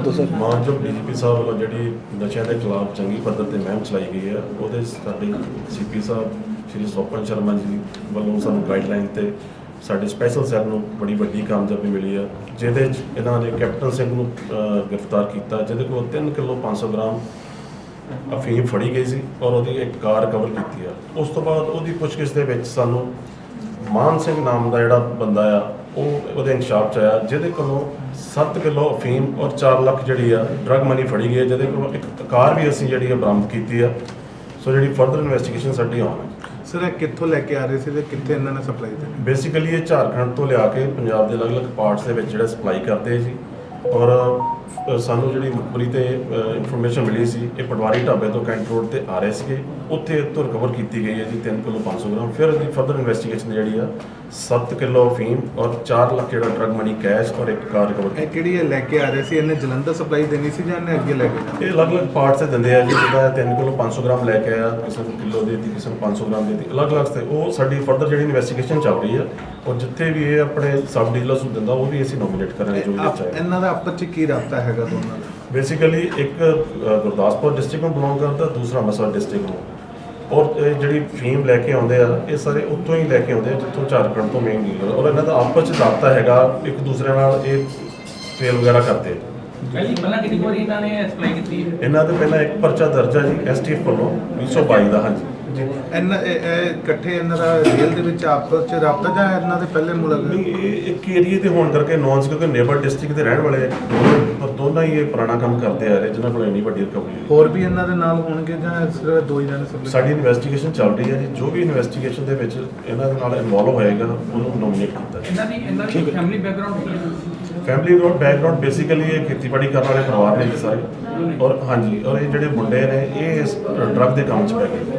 ਇਹ ਦੱਸ ਦਿਓ ਸਰ ਮਾਨਯੋਗ ਡੀਜੀਪੀ ਸਾਹਿਬ ਵੱਲੋਂ ਜਿਹੜੀ ਨਸ਼ਿਆਂ ਦੇ ਖਿਲਾਫ ਚੰਗੀ ਪੱਧਰ ਤੇ ਮੁਹਿੰਮ ਚਲਾਈ ਗਈ ਹੈ, ਉਹਦੇ 'ਚ ਸਾਡੇ ਸੀਪੀ ਸਾਹਿਬ, ਸ਼੍ਰੀ ਸੋਪਨ ਸ਼ਰਮਾ ਜੀ ਵੱਲੋਂ ਸਾਨੂੰ ਗਾਈਡਲਾਈਨ ਤੇ ਸਾਡੇ ਸਪੈਸ਼ਲ ਸੈੱਲ ਨੂੰ ਬੜੀ ਵੱਡੀ ਕਾਮਯਾਬੀ ਮਿਲੀ ਆ ਜਿਹਦੇ 'ਚ ਇਹਨਾਂ ਨੇ ਕੈਪਟਨ ਸਿੰਘ ਨੂੰ ਗ੍ਰਿਫਤਾਰ ਕੀਤਾ, ਜਿਹਦੇ ਕੋਲ 3 ਕਿਲੋ 500 ਗ੍ਰਾਮ ਅਫੀਮ ਫੜੀ ਗਈ ਸੀ ਔਰ ਉਹਦੀ ਇੱਕ ਕਾਰ ਕਵਰ ਕੀਤੀ ਆ ਉਸ ਤੋਂ ਬਾਅਦ ਉਹਦੀ ਪੁੱਛਗਿੱਛ ਦੇ ਵਿੱਚ ਸਾਨੂੰ ਮਾਨ ਸਿੰਘ ਨਾਮ ਦਾ ਜਿਹੜਾ ਬੰਦਾ ਆ ਉਹ ਉਹਦੇ ਇਨਸ਼ਾਫ ਚ ਆਇਆ ਜਿਹਦੇ ਕੋਲੋਂ 7 ਕਿਲੋ ਅਫੀਮ ਔਰ 4 ਲੱਖ ਜਿਹੜੀ ਆ ਡਰਗ ਮਨੀ ਫੜੀ ਗਈ ਹੈ ਜਿਹਦੇ ਕੋਲੋਂ ਇੱਕ ਕਾਰ ਵੀ ਅਸੀਂ ਜਿਹੜੀ ਆ ਬਰਾਮਦ ਕੀਤੀ ਆ। ਸੋ ਜਿਹੜੀ ਫਰਦਰ ਇਨਵੈਸਟੀਗੇਸ਼ਨ ਸਾਡੀ ਆਨ ਹੈ। ਸਰ ਇਹ ਕਿੱਥੋਂ ਲੈ ਕੇ ਆ ਰਹੇ ਸੀ ਤੇ ਕਿੱਥੇ ਇਹਨਾਂ ਨੇ ਸਪਲਾਈ ਦੇਣੀ ਬੇਸਿਕਲੀ ਇਹ ਝਾਰਖੰਡ ਤੋਂ ਲਿਆ ਕੇ ਪੰਜਾਬ ਦੇ ਅਲੱਗ-ਅਲੱਗ ਪਾਰਟਸ ਦੇ ਵਿੱਚ ਜਿਹੜਾ ਸਪਲਾਈ ਕਰਦੇ ਜੀ। ਔਰ ਸਾਨੂੰ ਜਿਹੜੀ ਮੁਖਬਰੀ ਤੇ ਇਨਫੋਰਮੇਸ਼ਨ ਮਿਲੀ ਸੀ ਇਹ ਪਟਵਾਰੀ ਢਾਬੇ ਤੋਂ ਕੈਂਟ ਰੋਡ ਤੇ ਆ ਰਹੇ ਸੀਗੇ। ਉੱਥੇ ਤੋਂ ਰਿਕਵਰ ਕੀਤੀ ਗਈ ਹੈ ਜੀ 3 ਕਿਲੋ 500 ਗ੍ਰਾਮ। ਫਿਰ ਇਹਦੀ ਫਰਦਰ ਇਨਵੈਸਟੀਗੇਸ਼ਨ ਜਿਹੜੀ ਆ 7 ਕਿਲੋ ਅਫੀਮ ਔਰ 4 ਲੱਖ ਜਿਹੜਾ ਡਰਗ ਮਨੀ ਕੈਸ਼ ਔਰ ਇੱਕ ਕਾਰ ਰਿਕਵਰ ਇਹ ਕਿਹੜੀ ਇਹ ਲੈ ਕੇ ਆ ਰਹੇ ਸੀ? ਇਹਨੇ ਜਲੰਧਰ ਸਪਲਾਈ ਦੇਣੀ ਸੀ ਜਾਂ ਇਹਨੇ ਅੱਗੇ ਲੈ ਕੇ? ਇਹ ਅਲੱਗ-ਅਲੱਗ ਪਾਰਟਸ ਤੇ ਦਿੰਦੇ ਆ ਜੀ ਜਿਹਦਾ 3 ਕਿਲੋ 500 ਗ੍ਰਾਮ ਲੈ ਕੇ ਆਇਆ ਕਿਸੇ ਨੂੰ ਕਿਲੋ ਦੇ ਦਿੱਤੀ ਕਿਸੇ ਨੂੰ 500 ਗ੍ਰਾਮ ਦੇ ਦਿੱਤੀ ਅਲੱਗ-ਅਲੱਗ ਤੇ ਉਹ ਸਾਡੀ ਫਰਦਰ ਜਿਹੜੀ ਇਨਵੈਸਟੀਗੇਸ਼ਨ ਚੱਲ ਰਹੀ ਆ ਔਰ ਜਿੱਥੇ ਵੀ ਇਹ ਆਪਣੇ ਸਬ ਡੀਲਰਸ ਨੂੰ ਦਿੰਦਾ ਉਹ ਵੀ ਅਸੀਂ ਨੋਮੀਨੇਟ ਕਰਾਂਗੇ ਜੋ ਵੀ ਆਪ- ਚਾਹੀਦਾ ਇਹਨਾਂ ਦਾ ਆਪਸ ਚ ਕੀ ਰਾਬਤਾ ਹੈਗਾ ਦੋਨਾਂ ਦਾ। ਬੇਸਿਕਲੀ ਇੱਕ ਗੁਰਦਾਸਪੁਰ ਡਿਸਟ੍ਰਿਕਟ ਨੂੰ ਬਿਲੋਂਗ ਕਰਦਾ ਦੂਸਰਾ ਮਸਰ ਡਿਸਟ੍ਰਿਕਟ ਨੂੰ। ਔਰ ਇਹ ਜਿਹੜੀ ਫੀਮ ਲੈ ਕੇ ਆਉਂਦੇ ਆ ਇਹ ਸਾਰੇ ਉੱਥੋਂ ਹੀ ਲੈ ਕੇ ਆਉਂਦੇ ਆ ਜਿੱਥੋਂ ਝਾਰਖੰਡ ਤੋਂ ਮੇਨ ਡੀਲਰ ਔਰ ਇਹਨਾਂ ਦਾ ਆਪਸ ਚ ਰਾਬਤਾ ਹੈਗਾ ਇੱਕ ਦੂਸਰੇ ਨਾਲ ਇਹ ਸੇਲ ਵਗੈਰਾ ਕਰਦੇ ਪਹਿਲੀ ਪਹਿਲਾਂ ਕਿੰਨੀ ਵਾਰੀ ਇਹਨਾਂ ਨੇ ਅਪਲਾਈ ਕੀਤੀ ਹੈ? ਇਹਨਾਂ ਦੇ ਪਹਿਲਾਂ ਇੱਕ ਪਰਚਾ ਦਰਜ ਆ ਜੀ ਐਸਟੀਐਫ ਵੱਲੋਂ 222 ਦਾ ਹਾਂਜੀ। ਇਹਨਾਂ ਇਹ ਇਹ ਇਕੱਠੇ ਇਹਨਾਂ ਦਾ ਜੇਲ੍ਹ ਦੇ ਵਿੱਚ ਆਪਸ ਚ ਰਾਬਤਾ ਜਾਂ ਇਹਨਾਂ ਦੇ ਪਹਿਲੇ ਮੁਲਾਕਾਤ ਨਹੀਂ ਇਹ ਇੱਕ ਏਰੀਏ ਦੇ ਹੋਣ ਕਰਕੇ ਨੌਨ ਕਿਉਂਕਿ ਨੇਬਰ ਡਿਸਟ੍ਰਿਕਟ ਦੇ ਰਹਿਣ ਵਾਲੇ ਆ, ਦੋਨੋਂ- ਪਰ ਦੋਨਾਂ ਹੀ ਇਹ ਪੁਰਾਣਾ ਕੰਮ ਕਰਦੇ ਆ ਰਹੇ ਜਿਨ੍ਹਾਂ ਕੋਲ ਇੰਨੀ ਵੱਡੀ ਰਿਕਵਰੀ ਹੋਈ। ਹੋਰ ਵੀ ਇਹਨਾਂ ਦੇ ਨਾਲ ਹੋਣਗੇ ਜਾਂ ਸਿਰਫ ਦੋ ਹੀ ਜਣੇ ਸਪਲਾਈ ਸਾਡੀ ਇਨਵੈਸਟੀਗੇਸ਼ਨ ਚੱਲ ਰਹੀ ਹੈ ਜੀ। ਜੋ ਵੀ ਇਨਵੈਸਟੀਗੇਸ਼ਨ ਦੇ ਵਿੱਚ ਇਹਨਾਂ ਦੇ ਨਾਲ ਇਨਵੋਲਵ ਹੋਏਗਾ ਉਹਨੂੰ ਨੋਮੀਨੇਟ ਕੀਤਾ ਇਹਨਾਂ ਦੀ ਇਹਨਾਂ ਦੀ ਫੈਮਿਲੀ ਬੈਕਗ੍ਰਾਉਂਡ ਕੀ ਹੈ? ਫੈਮਿਲੀ ਰੋਡ ਬੈਕਗ੍ਰਾਉਂਡ ਬੇਸਿਕਲੀ ਇਹ ਖੇਤੀਬਾੜੀ ਕਰਨ ਵਾਲੇ ਪਰਿਵਾਰ ਨੇ ਜੀ ਸਾਰੇ। ਔਰ ਹਾਂਜੀ ਔਰ ਇਹ ਜਿਹੜੇ ਮੁੰਡੇ ਨੇ ਇਹ ਇਸ ਡਰੱਗ ਦੇ ਕੰਮ 'ਚ ਪੈ ਗਏ।